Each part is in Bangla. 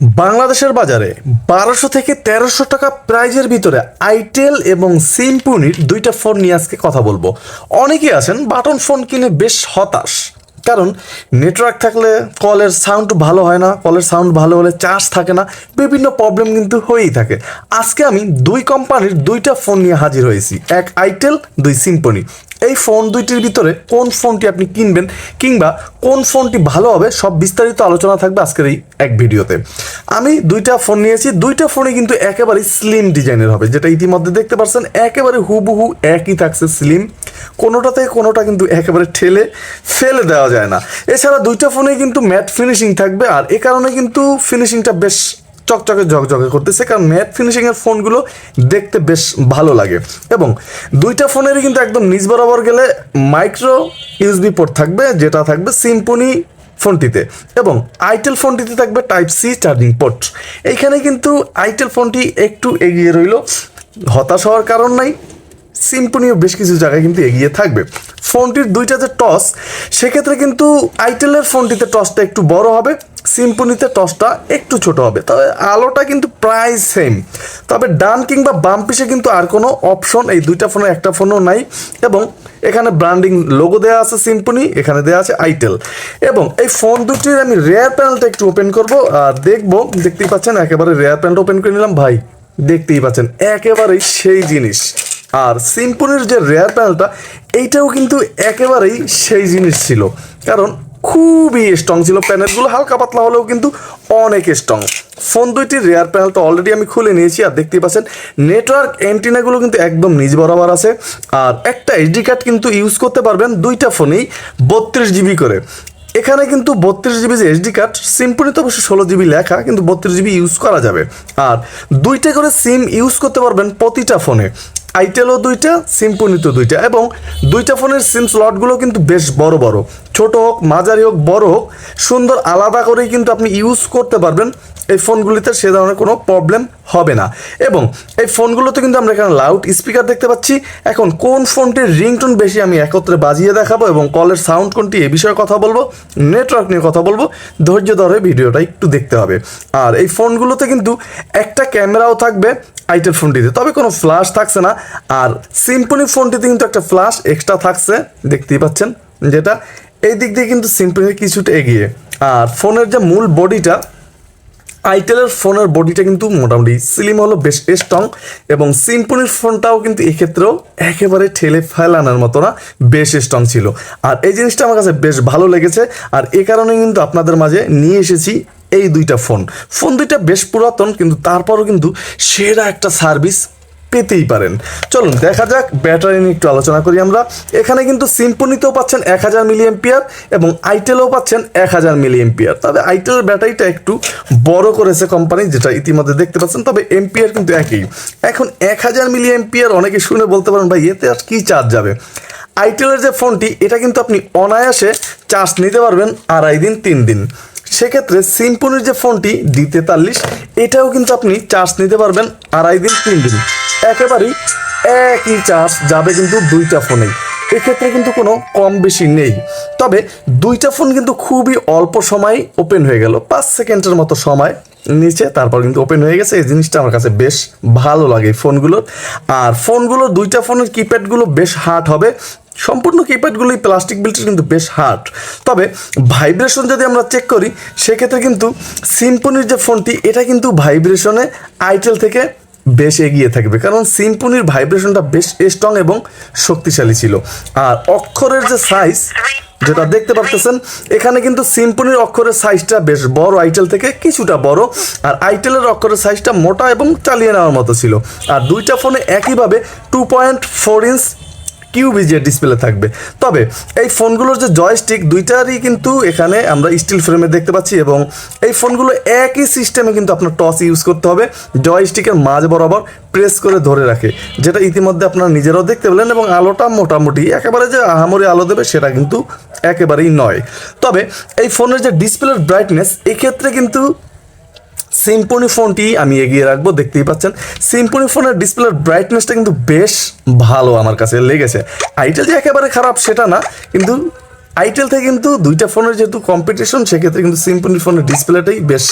বাংলাদেশের বাজারে বারোশো থেকে তেরোশো টাকা প্রাইজের ভিতরে আইটেল এবং সিম্পুনির দুইটা ফোন নিয়ে আজকে কথা বলব। অনেকেই আছেন বাটন ফোন কিনে বেশ হতাশ। কারণ নেটওয়ার্ক থাকলে কলের সাউন্ড ভালো হয় না, কলের সাউন্ড ভালো হলে চার্জ থাকে না, বিভিন্ন প্রবলেম কিন্তু হয়েই থাকে। আজকে আমি দুই কোম্পানির দুইটা ফোন নিয়ে হাজির হয়েছি, এক আইটেল, দুই সিম্পনি এই ফোন দুইটির ভিতরে কোন ফোনটি আপনি কিনবেন কিংবা কোন ফোনটি ভালো হবে, সব বিস্তারিত আলোচনা থাকবে আজকের এই এক ভিডিওতে। আমি দুইটা ফোন নিয়েছি, দুইটা ফোনে কিন্তু একেবারে স্লিম ডিজাইনের হবে, যেটা ইতিমধ্যে দেখতে পাচ্ছেন একেবারে হুবহু একই থাকছে স্লিম কোনোটা থেকে কোনোটা কিন্তু একেবারে ঠেলে, ফেলে দেওয়া যায় না। এছাড়া দুইটা ফোনে কিন্তু ম্যাট ফিনিশিং থাকবে, আর এ কারণে কিন্তু ফিনিশিংটা বেশ চকচকে ঝকঝকে করতেছে, কারণ ম্যাট ফিনিশিং এর ফোনগুলো দেখতে বেশ ভালো লাগে। এবং দুইটা ফোনেরই কিন্তু একদম নিজ বরাবর গেলে মাইক্রো ইউএসবি পোর্ট থাকবে, যেটা থাকবে সিম্পনি ফোনটিতে। এবং আইটেল ফোনটিতে থাকবে টাইপ সি চার্জিং পোর্ট এইখানে কিন্তু আইটেল ফোনটি একটু এগিয়ে রইল। হতাশ হওয়ার কারণ নাই সিম্পনিও বেশ কিছু জায়গায় কিন্তু এগিয়ে থাকবে। ফোনটির দুইটা যে টস সেক্ষেত্রে কিন্তু আইটেলের ফোনটিতে টসটা একটু বড় হবে, সিম্পনিতে টসটা একটু ছোট হবে। তবে আলোটা কিন্তু প্রায় সেম তবে ডান কিংবা বাম পিসে কিন্তু আর কোনো অপশন এই দুইটা ফোনে একটা ফোনও নাই এবং এখানে ব্র্যান্ডিং লোগো দেওয়া আছে সিম্পনি, এখানে দেওয়া আছে আইটেল। এবং এই ফোন দুটির আমি রেয়ার প্যানেলটা একটু ওপেন করব, আর দেখব, দেখতেই পাচ্ছেন, একেবারে রেয়ার প্যানেলটা ওপেন করে নিলাম। ভাই, দেখতেই পাচ্ছেন, একেবারেই সেই জিনিস। আর সিম্পনির যে রেয়ার প্যানেলটা এইটাও কিন্তু একেবারেই সেই জিনিস ছিল। কারণ খুবই স্ট্রং ছিল। প্যানেলগুলো হালকা পাতলা হলেও কিন্তু অনেক স্ট্রং ফোন দুইটির রেয়ার প্যানেল তো অলরেডি আমি খুলে নিয়েছি, আর দেখতেই পাচ্ছেন নেটওয়ার্ক অ্যান্টিনাগুলো কিন্তু একদম নিজ বরাবর আছে। আর একটা এইচডি কার্ড কিন্তু ইউজ করতে পারবেন দুইটা ফোনেই বত্রিশ জিবি করে। এখানে কিন্তু বত্রিশ জিবি যে এইচডি কার্ড সিম্পনি তো অবশ্যই ষোলো জিবি লেখা, কিন্তু বত্রিশ জিবি ইউজ করা যাবে। আর দুইটা করে সিম ইউজ করতে পারবেন প্রতিটা ফোনে। আইটেলও দুইটা সিম্পনিতেও দুইটা এবং দুইটা ফোনের সিম স্লটগুলো কিন্তু বেশ বড় বড়। ছোট হোক, মাঝারি হোক, বড় হোক, সুন্দর আলাদা করেই কিন্তু আপনি ইউজ করতে পারবেন। এই ফোনগুলিতে সে ধরনের কোনো প্রবলেম হবে না। এবং এই ফোনগুলোতে কিন্তু আমরা এখানে লাউড স্পিকার দেখতে পাচ্ছি। এখন কোন ফোনটির রিংটোন বেশি আমি একত্রে বাজিয়ে দেখাবো এবং কলের সাউন্ড কোনটি এ বিষয়ে কথা বলব নেটওয়ার্ক নিয়ে কথা বলব, ধৈর্য ধরে ভিডিওটা একটু দেখতে হবে। আর এই ফোনগুলোতে কিন্তু একটা ক্যামেরাও থাকবে আইটেল ফোনটিতে, তবে কোনো ফ্ল্যাশ থাকছে না। আর সিম্পনি ফোনটিতে কিন্তু একটা ফ্ল্যাশ এক্সট্রা থাকছে, দেখতেই পাচ্ছেন যেটা। এই দিক দিয়ে কিন্তু সিম্পনি কিছুটা এগিয়ে। আর ফোনের যে মূল বডিটা আইটেলের ফোনের বডিটা কিন্তু মোটামুটি স্লিম হলো, বেশ স্ট্রং এবং সিম্পনির ফোনটাও কিন্তু এক্ষেত্রেও একেবারে ঠেলে ফেলানোর মতো না, বেশ স্ট্রং ছিল। আর এই জিনিসটা আমার কাছে বেশ ভালো লেগেছে, আর এ কারণে কিন্তু আপনাদের মাঝে নিয়ে এসেছি এই দুইটা ফোন ফোন দুইটা বেশ পুরাতন, কিন্তু তারপরও কিন্তু সেরা একটা সার্ভিস পেতেই পারেন। চলুন, দেখা যাক, ব্যাটারি নিয়ে একটু আলোচনা করি আমরা। এখানে কিন্তু সিম্পনিতেও পাচ্ছেন এক হাজার মিলি এম্পিয়ার এবং আইটেলও পাচ্ছেন এক হাজার মিলি এম্পিয়ার তবে আইটেলের ব্যাটারিটা একটু বড় করেছে কোম্পানি যেটা ইতিমধ্যে দেখতে পাচ্ছেন, তবে এম্পিয়ার কিন্তু একই। এখন এক হাজার মিলি এম্পিয়ার অনেকে শুনে বলতে পারেন, ভাই, এতে আর কী চার্জ যাবে? আইটেলের যে ফোনটি এটা কিন্তু আপনি অনায়াসে চার্জ নিতে পারবেন আড়াই দিন, তিন দিন। সেক্ষেত্রে সিম্পনির যে ফোনটি ডি তেতাল্লিশ এটাও কিন্তু আপনি চার্জ নিতে পারবেন আড়াই দিন, তিন দিন। একেবারেই একই চার্জ যাবে কিন্তু দুইটা ফোনেই এক্ষেত্রে কিন্তু কোনো কম বেশি নেই। তবে দুইটা ফোন কিন্তু খুবই অল্প সময় ওপেন হয়ে গেল। পাঁচ সেকেন্ডের মতো সময় নিচে, তারপর কিন্তু ওপেন হয়ে গেছে। এই জিনিসটা আমার কাছে বেশ ভালো লাগে ফোনগুলোর আর ফোনগুলোর দুইটা ফোনের কিপ্যাডগুলো বেশ হার্ড হবে। সম্পূর্ণ কিপ্যাডগুলোই প্লাস্টিক বিল্টের কিন্তু বেশ হার্ড তবে ভাইব্রেশন যদি আমরা চেক করি, সেক্ষেত্রে কিন্তু সিম্পনির যে ফোনটি, এটা কিন্তু ভাইব্রেশনে আইটেল থেকে বেশ এগিয়ে থাকবে। কারণ সিম্পনির ভাইব্রেশনটা বেশ স্ট্রং এবং শক্তিশালী ছিল। আর অক্ষরের যে সাইজ যেটা দেখতে পাচ্ছেন এখানে কিন্তু সিম্পনির অক্ষরের সাইজটা বেশ বড়, আইটেল থেকে কিছুটা বড়। আর আইটেলের অক্ষরের সাইজটা মোটা এবং চালিয়ে নেওয়ার মতো ছিল। আর দুইটা ফোনে একইভাবে টু পয়েন্ট ফোর ইঞ্চ কিউবিজে ডিসপ্লে থাকবে। তবে এই ফোনগুলোর যে জয়স্টিক দুইটারই কিন্তু এখানে আমরা স্টিল ফ্রেমে দেখতে পাচ্ছি এবং এই ফোনগুলো একই সিস্টেমে কিন্তু আপনার টস ইউজ করতে হবে। জয়স্টিকের মাঝ বরাবর প্রেস করে ধরে রাখে, যেটা ইতিমধ্যে আপনারা নিজেরাও দেখতে পেলেন এবং আলোটা মোটামুটি একেবারে যে আহামরি আলো দেবে সেটা কিন্তু একেবারেই নয়। তবে এই ফোনের যে ডিসপ্লের ব্রাইটনেস এক্ষেত্রে কিন্তু সিম্পনি ফোনটি আমি এগিয়ে রাখব, দেখতেই পাচ্ছেন। সিম্পনি ফোনের ডিসপ্লের ব্রাইটনেসটা কিন্তু বেশ ভালো আমার কাছে লেগেছে। আইটেল যে একেবারে খারাপ সেটা না, কিন্তু আইটেল থেকে কিন্তু দুইটা ফোনের যেহেতু কম্পিটিশন সেক্ষেত্রে কিন্তু সিম্পনি ফোনের ডিসপ্লেটাই বেশ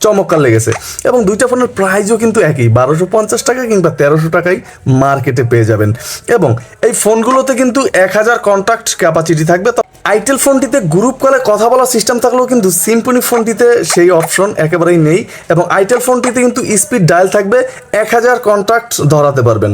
চমৎকার লেগেছে। এবং দুইটা ফোনের প্রাইসও কিন্তু একই, বারোশো পঞ্চাশ টাকা কিংবা তেরোশো টাকায় মার্কেটে পেয়ে যাবেন। এবং এই ফোনগুলোতে কিন্তু এক হাজার কন্ট্যাক্ট ক্যাপাসিটি থাকবে। আইটেল ফোনটিতে গ্রুপ কলে কথা বলার সিস্টেম থাকলেও কিন্তু সিম্পনি ফোনটিতে সেই অপশন একেবারেই নেই। এবং আইটেল ফোনটিতে কিন্তু স্পিড ডায়াল থাকবে এক হাজার কন্ট্যাক্ট ধরাতে পারবেন।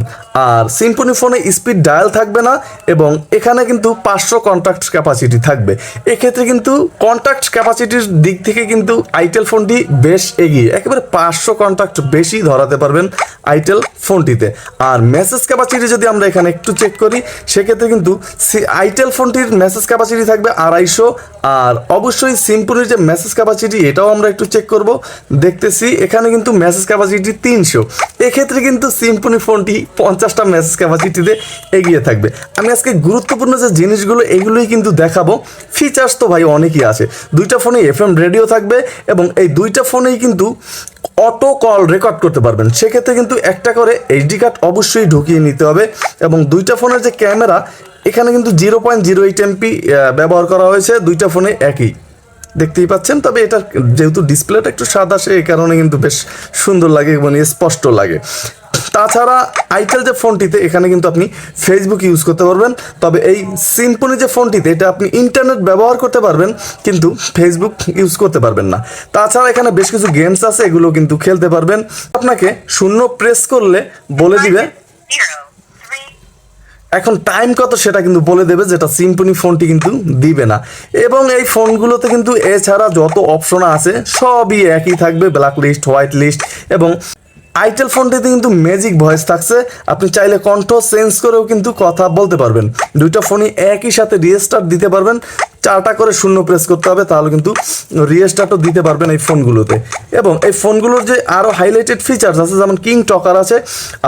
আর সিম্পনি ফোনে স্পিড ডায়াল থাকবে না এবং এখানে কিন্তু পাঁচশো কন্ট্যাক্ট ক্যাপাসিটি থাকবে। এক্ষেত্রে কিন্তু কন্ট্যাক্ট ক্যাপাসিটির দিক থেকে কিন্তু আইটেল ফোনটি বেশ এগিয়ে, একেবারে পাঁচশো কন্ট্যাক্ট বেশি ধরাতে পারবেন আইটেল ফোনটিতে আর মেসেজ ক্যাপাসিটি যদি আমরা এখানে একটু চেক করি, সেক্ষেত্রে কিন্তু আইটেল ফোনটির মেসেজ ক্যাপাসিটি থাকবে আড়াইশো। আর অবশ্যই সিম্পনির যে মেসেজ ক্যাপাসিটি এটাও আমরা একটু চেক করব। দেখতেছি এখানে কিন্তু মেসেজ ক্যাপাসিটি তিনশো। এক্ষেত্রে কিন্তু সিম্পনি ফোনটি পঞ্চাশটা মেসেজ ক্যাপাসিটিতে এগিয়ে থাকবে। আমি আজকে গুরুত্বপূর্ণ যে জিনিসগুলো, এগুলোই কিন্তু দেখাবো। ফিচার্স তো ভাই অনেকই আছে। দুইটা ফোনে এফএম রেডিও থাকবে এবং এই দুইটা ফোনেই কিন্তু অটো কল রেকর্ড করতে পারবেন। সেক্ষেত্রে কিন্তু একটা করে এইচডি কার্ড অবশ্যই ঢুকিয়ে নিতে হবে এবং দুইটা ফোনের যে ক্যামেরা, এখানে কিন্তু zero point zero eight MP ব্যবহার করা হয়েছে, দুইটা ফোনে একই। দেখতেই পাচ্ছেন? তবে এটা যেহেতু ডিসপ্লেটা একটু সাদা সে এই কারণে কিন্তু বেশ সুন্দর লাগে এবং স্পষ্ট লাগে। তাছাড়া আইটেল যে ফোনটিতে এখানে কিন্তু আপনি ফেসবুক ইউজ করতে পারবেন তবে এই সিম্পনি যে ফোনটিতে এটা আপনি ইন্টারনেট ব্যবহার করতে পারবেন কিন্তু ফেসবুক ইউজ করতে পারবেন না। তাছাড়া এখানে বেশ কিছু গেমস আছে এগুলো কিন্তু খেলতে পারবেন। আপনাকে শূন্য প্রেস করলে বলে দিবে। এখন টাইম কত সেটা কিন্তু বলে দেবে যেটা সিম্পনি ফোনটি কিন্তু দিবে না। এবং এই ফোনগুলোতে কিন্তু এছাড়া যত অপশন আছে সবই একই থাকবে ব্ল্যাক লিস্ট হোয়াইট লিস্ট এবং আইটেল ফোনটিতে কিন্তু ম্যাজিক ভয়েস থাকছে। আপনি চাইলে কণ্ঠ চেঞ্জ করেও কিন্তু কথা বলতে পারবেন। দুইটা ফোনই একই সাথে রিস্টার্ট দিতে পারবেন। চারটা করে শূন্য প্রেস করতে হবে, তাহলে কিন্তু রিস্টার্টও দিতে পারবেন এই ফোনগুলোতে। এবং এই ফোনগুলোর যে আরও হাইলাইটেড ফিচার্স আছে, যেমন কিং টকার আছে,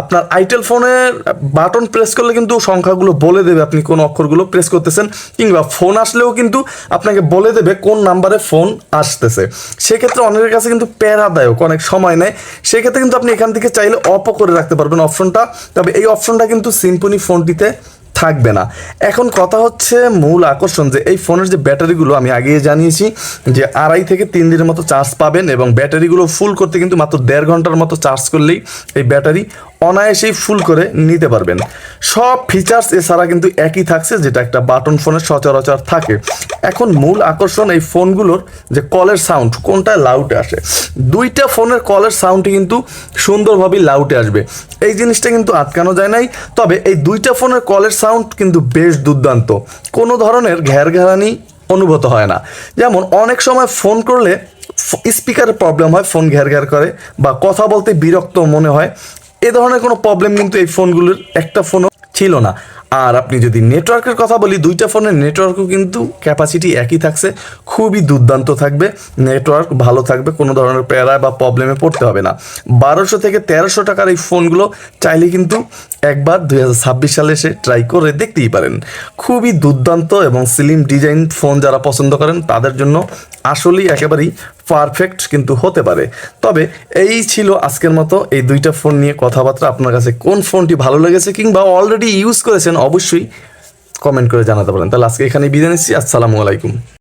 আপনার আইটেল ফোনের বাটন প্রেস করলে কিন্তু সংখ্যাগুলো বলে দেবে আপনি কোন অক্ষরগুলো প্রেস করতেছেন, কিংবা ফোন আসলেও কিন্তু আপনাকে বলে দেবে কোন নাম্বারে ফোন আসতেছে। সেক্ষেত্রে অনেকের কাছে কিন্তু প্যারাদায়ক, অনেক সময় নেয়। সেক্ষেত্রে কিন্তু আপনি এখান থেকে চাইলে অপ করে রাখতে পারবেন অপশনটা তবে এই অপশনটা কিন্তু সিম্পনি ফোনটিতে থাকবে না। এখন কথা হচ্ছে মূল আকর্ষণ যে এই ফোনের যে ব্যাটারিগুলো আমি আগেই জানিয়েছি যে আড়াই থেকে তিন দিনের মতো চার্জ পাবেন এবং ব্যাটারিগুলো ফুল করতে কিন্তু মাত্র দেড় ঘণ্টার মতো চার্জ করলেই এই ব্যাটারি অনায়াসেই ফুল করে নিতে পারবেন। সব ফিচার্স এছাড়া কিন্তু একই থাকছে, যেটা একটা বাটন ফোনের সচরাচর থাকে। এখন মূল আকর্ষণ এই ফোনগুলোর যে কলের সাউন্ড কোনটা লাউটে আসে? দুইটা ফোনের কলের সাউন্ডটি কিন্তু সুন্দরভাবে লাউটে আসবে। এই জিনিসটা কিন্তু আটকানো যায় নাই, তবে এই দুইটা ফোনের কলের সাউন্ড কিন্তু বেশ দুর্দান্ত। কোনো ধরনের ঘ্যার ঘেরানি অনুভূত হয় না। যেমন, অনেক সময় ফোন করলে স্পিকারের প্রবলেম হয় ফোন ঘ্যার ঘ্যার করে বা কথা বলতে বিরক্ত মনে হয়। এ ধরনের কোনো প্রবলেম কিন্তু এই ফোনগুলোর একটা ফোনও ছিল না। আর আপনি যদি নেটওয়ার্কের কথা বলি, দুইটা ফোনের নেটওয়ার্কও কিন্তু ক্যাপাসিটি একই থাকছে, খুবই দুর্দান্ত থাকবে নেটওয়ার্ক ভালো থাকবে, কোনো ধরনের প্যারা বা প্রবলেমে পড়তে হবে না। বারোশো থেকে তেরোশো টাকার এই ফোনগুলো চাইলে কিন্তু একবার দুই হাজার ছাব্বিশ সালে এসে ট্রাই করে দেখতেই পারেন। খুবই দুর্দান্ত এবং স্লিম ডিজাইন ফোন যারা পছন্দ করেন, তাদের জন্য আসলেই একেবারেই পারফেক্ট কিন্তু হতে পারে। তবে এই ছিল আজকের মতো এই দুইটা ফোন নিয়ে কথাবার্তা। আপনার কাছে কোন ফোনটি ভালো লেগেছে কিংবা অলরেডি ইউজ করেছেন, অবশ্যই কমেন্ট করে জানাতে পারেন। তাহলে আজকে এখানে বিদায় নিচ্ছি। আসসালামু আলাইকুম।